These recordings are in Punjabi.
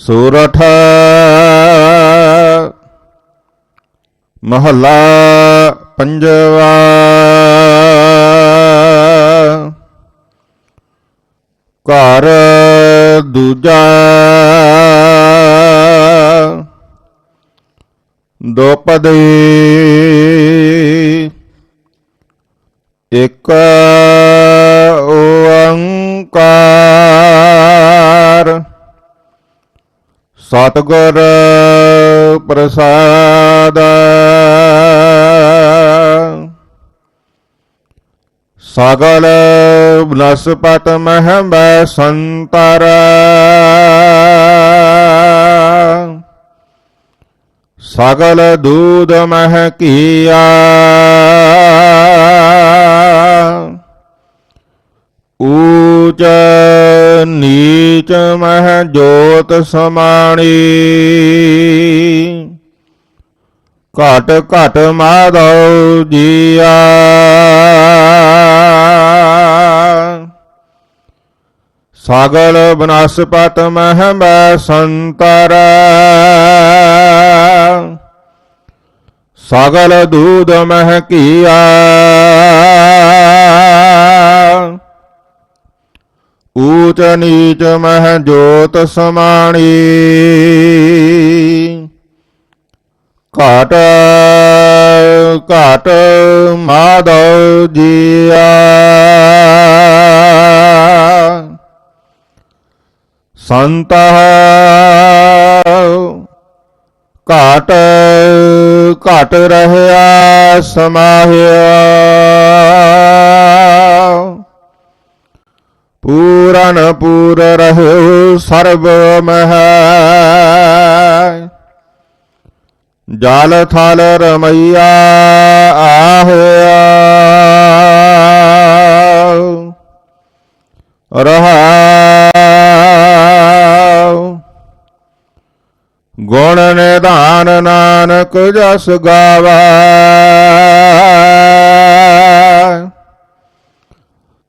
ਸੂਰਠ ਮਹੱਲਾ ਪੰਜਵਾ ਘਰ ਦੂਜਾ ਦੋਪਦੀ ਇਕ ਸਤਿਗੁਰ ਪ੍ਰਸਾਦ। ਸਗਲ ਬਨਸਪਤ ਮਹੰਬੈ ਸੰਤਰ। ਸਗਲ ਦੂਧ ਮਹ ਕੀਆ। ਊਚ ਨੀਚ ਮਹਿ ਜੋਤ ਸਮਾਣੀ। ਘਟ ਘਟ ਮਾਧਵ ਜੀਆ। ਸਗਲ ਬਨਸਪਤ ਮਹਮੈ ਸੰਤਰ। ਸਗਲ ਦੂਧ ਮਹ ਕੀਆ। ਊਚ ਨੀਚ ਮਹਿ ਜੋਤ ਸਮਾਣੀ। ਘਟ ਘਾਟ ਮਾਧਵ ਜੀਆ। ਸੰਤ ਘਾਟ ਘਟ ਰਹਿਆ ਸਮਾਹਿਆ। पूरन पूर रहो सर्व मह जाल थाल रमैया आहो। रहा। गुण निदान नानक जस गावा।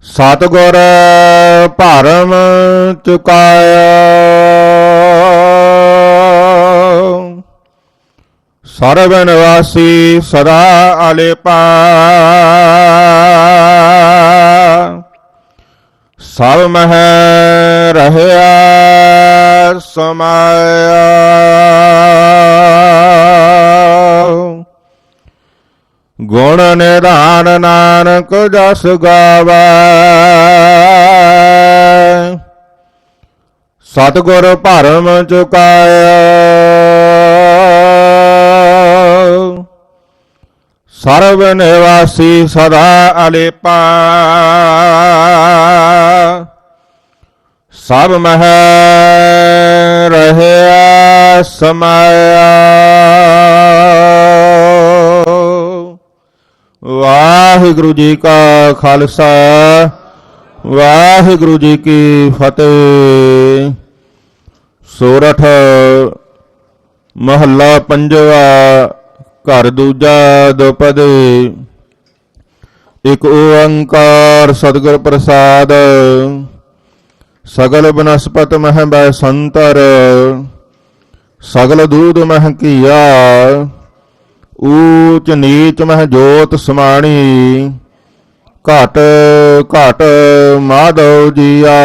ਸਤਿਗੁਰ ਭਰਮ ਚੁਕਾਇਆ। ਸਰਬ ਨਿਵਾਸੀ ਸਦਾ ਆਲੇਪਾ ਸਭ ਮਹਿ ਰਹਿਆ ਸਮਾਇਆ। ਗੁਣ ਨਿਧਾਨ ਨਾਨਕ ਜਸ ਗਾਵੇ ਸਤਿਗੁਰ ਭਰਮ ਚੁਕਾਇਆ ਸਰਬ ਨਿਵਾਸੀ ਸਦਾ ਅਲੇਪਾ ਸਭ ਮਹਿ ਰਹਿਆ ਸਮਾਇਆ ਵਾਹਿਗੁਰੂ ਜੀ ਕਾ ਖਾਲਸਾ, ਵਾਹਿਗੁਰੂ ਜੀ ਕੀ ਫਤਿਹ। ਸੋਰਠ ਮਹੱਲਾ ਪੰਜਵਾ, ਘਰ ਦੂਜਾ ਦੁਪਦੇ। ਇਕ ਓੰਕਾਰ ਸਤਿਗੁਰ ਪ੍ਰਸਾਦ, ਸਗਲ ਬਨਸਪਤ ਮਹਿ ਬੈ ਸੰਤਰ, ਸਗਲ ਦੂਧ ਮਹਿ ਕੀਆ ਊਚ ਨੀਚ ਮਹਿ ਜੋਤ ਸਮਾਣੀ ਘਟ ਘਟ ਮਾਧਵ ਜੀਆ।